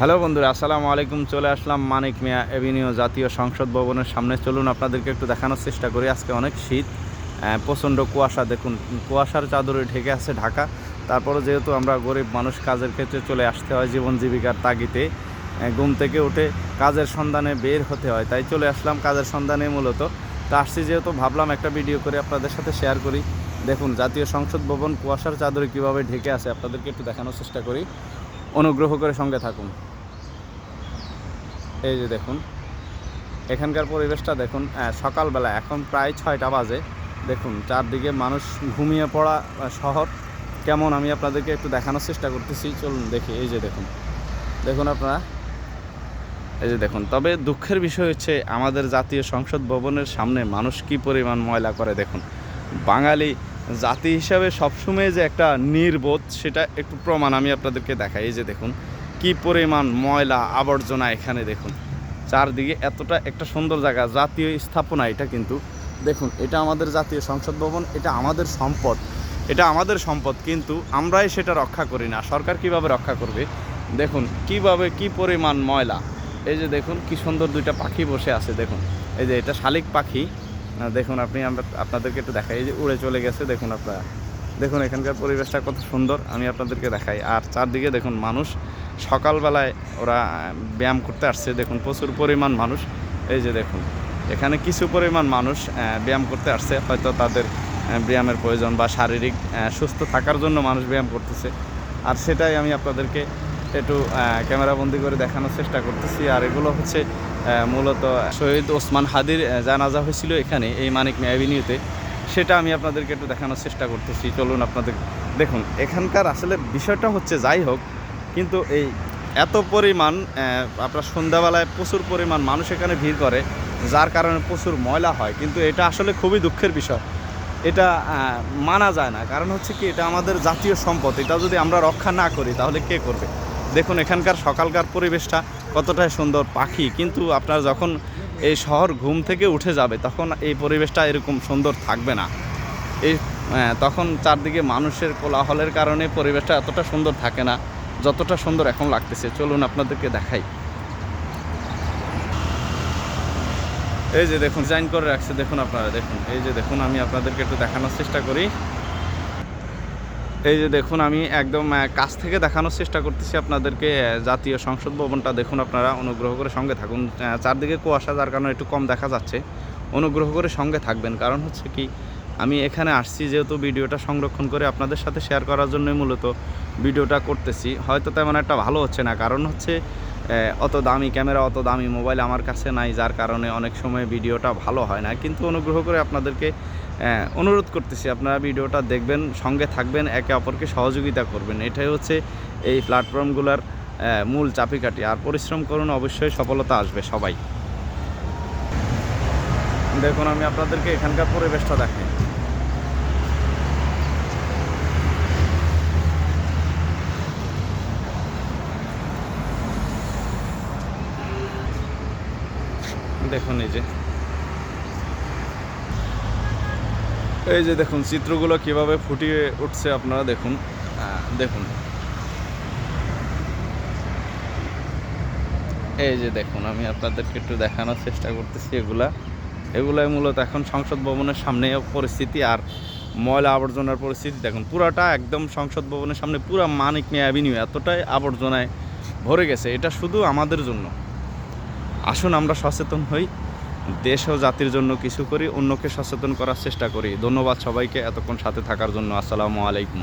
Hello বন্ধুরা, আসসালামু আলাইকুম, চলে আসলাম মানিক মিয়া এভিনিউ জাতীয় সংসদ ভবনের সামনে। চলুন আপনাদেরকে একটু দেখানোর চেষ্টা করি, আজকে অনেক শীত প্রচণ্ড কুয়াশা। দেখুন, কুয়াশার চাদরে ঢেকে আছে ঢাকা। তারপরে যেহেতু আমরা গরিব মানুষ, কাজের ক্ষেত্রে চলে আসতে হয় জীবন জীবিকার তাগিতে ঘুম থেকে উঠে কাজের সন্ধানে বের হতে হয়। তাই চলে আসলাম কাজের সন্ধানে মূলত। তা আসছি যেহেতু ভাবলাম একটা ভিডিও করে আপনাদের সাথে শেয়ার করি। দেখুন, জাতীয় সংসদ ভবন কুয়াশার চাদরে কীভাবে ঢেকে আছে, আপনাদেরকে একটু দেখানোর চেষ্টা করি। অনুগ্রহ করে সঙ্গে থাকুন। এই যে দেখুন, এখানকার পরিবেশটা দেখুন সকালবেলা এখন প্রায় ছয়টা বাজে। দেখুন, চারদিকে মানুষ ঘুমিয়ে পড়া শহর। কেমন? আমি আপনাদেরকে একটু দেখানোর চেষ্টা করতেছি। চলুন দেখি, এই যে দেখুন। দেখুন আপনারা। এই যে দেখুন, তবে দুঃখের বিষয় হচ্ছে আমাদের জাতীয় সংসদ ভবনের সামনে মানুষ কি পরিমাণ ময়লা করে দেখুন। বাঙালি জাতি হিসাবে সবসময় যে একটা নির্বোধ, সেটা একটু প্রমাণ আমি আপনাদেরকে দেখাই। এই যে দেখুন কি পরিমাণ ময়লা আবর্জনা এখানে দেখুন। চারদিকে এতটা একটা সুন্দর জায়গা, জাতীয় স্থাপনা এটা কিন্তু। দেখুন, এটা আমাদের জাতীয় সংসদ ভবন, এটা আমাদের সম্পদ, এটা আমাদের সম্পদ, কিন্তু আমরাই সেটা রক্ষা করি না। সরকার কীভাবে রক্ষা করবে? দেখুন, কীভাবে কি পরিমাণ ময়লা? এই যে দেখুন, কি সুন্দর দুইটা পাখি বসে আছে, দেখুন। এই যে এটা শালিক পাখি। দেখুন, আপনি আমরা, আপনাদেরকে একটু দেখাই। এই যে উড়ে চলে গেছে, দেখুন আপনারা। দেখুন, এখানকার পরিবেশটা কত সুন্দর, আমি আপনাদেরকে দেখাই। আর চারদিকে দেখুন, মানুষ সকালবেলায় ওরা ব্যায়াম করতে আসছে। দেখুন, প্রচুর পরিমাণ মানুষ। এই যে দেখুন, এখানে কিছু পরিমাণ মানুষ ব্যায়াম করতে আসছে। হয়তো তাদের ব্যায়ামের প্রয়োজন বা শারীরিক সুস্থ থাকার জন্য মানুষ ব্যায়াম করতেছে। আর সেটাই আমি আপনাদেরকে একটু ক্যামেরাবন্দি করে দেখানোর চেষ্টা করতেছি। আর এগুলো হচ্ছে মূলত শহীদ ওসমান হাদির জানাজা হয়েছিল এখানে, এই মানিক অ্যাভিনিউতে। সেটা আমি আপনাদেরকে একটু দেখানোর চেষ্টা করতেছি। চলুন আপনাদের, দেখুন, এখানকার আসলে বিষয়টা হচ্ছে যাই হোক, কিন্তু এই এত পরিমাণ আপনার সন্ধ্যাবেলায় প্রচুর পরিমাণ মানুষ এখানে ভিড় করে, যার কারণে প্রচুর ময়লা হয়। কিন্তু এটা আসলে খুবই দুঃখের বিষয়। এটা মানা যায় না। কারণ হচ্ছে কি, এটা আমাদের জাতীয় সম্পদ। এটা যদি আমরা রক্ষা না করি, তাহলে কে করবে? দেখুন, এখানকার সকালকার পরিবেশটা কতটাই সুন্দর পাখি। কিন্তু আপনার যখন এই শহর ঘুম থেকে উঠে যাবে তখন এই পরিবেশটা এরকম সুন্দর থাকবে না। এই আহ, তখন চারদিকে মানুষের কোলাহলের কারণে পরিবেশটা এতটা সুন্দর থাকে না যতটা সুন্দর এখন লাগতেছে। চলুন আপনাদেরকে দেখাই। এই যে দেখুন ডিজাইন করে রাখছে। দেখুন আপনারা দেখুন। এই যে দেখুন আমি আপনাদেরকে একটু দেখানোর চেষ্টা করি। এই যে দেখুন, আমি একদম কাছ থেকে দেখানোর চেষ্টা করতেছি আপনাদেরকে জাতীয় সংসদ ভবনটা। দেখুন আপনারা, অনুগ্রহ করে সঙ্গে থাকুন। চারদিকে কুয়াশা, যার কারণে একটু কম দেখা যাচ্ছে। অনুগ্রহ করে সঙ্গে থাকবেন। কারণ হচ্ছে কি, আমি এখানে আসছি যেহেতু ভিডিওটা সংরক্ষণ করে আপনাদের সাথে শেয়ার করার জন্যই মূলত ভিডিওটা করতেছি। হয়তো তেমন একটা ভালো হচ্ছে না। কারণ হচ্ছে অত দামি ক্যামেরা, অত দামি মোবাইল আমার কাছে নাই, যার কারণে অনেক সময় ভিডিওটা ভালো হয় না। কিন্তু অনুগ্রহ করে আপনাদেরকে অনুরোধ করতেছি আপনারা ভিডিওটা দেখবেন, সঙ্গে থাকবেন, একে অপরকে সহযোগিতা করবেন। এটাই হচ্ছে এই প্ল্যাটফর্মগুলোর মূল চাপিকাঠি আর পরিশ্রম করুন, অবশ্যই সফলতা আসবে সবাই। দেখুন, আমি আপনাদেরকে এখানকার পরিবেশটা দেখাই। দেখুন এই যে। এই যে দেখুন, চিত্রগুলো কীভাবে ফুটিয়ে উঠছে আপনারা দেখুন। দেখুন। এই যে দেখুন, আমি আপনাদেরকে একটু দেখানোর চেষ্টা করতেছি এগুলা। এগুলাই মূলত এখন সংসদ ভবনের সামনে পরিস্থিতি আর ময়লা আবর্জনার পরিস্থিতি। দেখুন, পুরাটা একদম সংসদ ভবনের সামনে, পুরা মানিক মিয়া অ্যাভিনিউ এতটাই আবর্জনায় ভরে গেছে। এটা শুধু আমাদের জন্য। আসুন, আমরা সচেতন হই। দেশ ও জাতির জন্য কিছু করি, অন্যকে সচেতন করার চেষ্টা করি। ধন্যবাদ সবাইকে এতক্ষণ সাথে থাকার জন্য। আসসালামু আলাইকুম।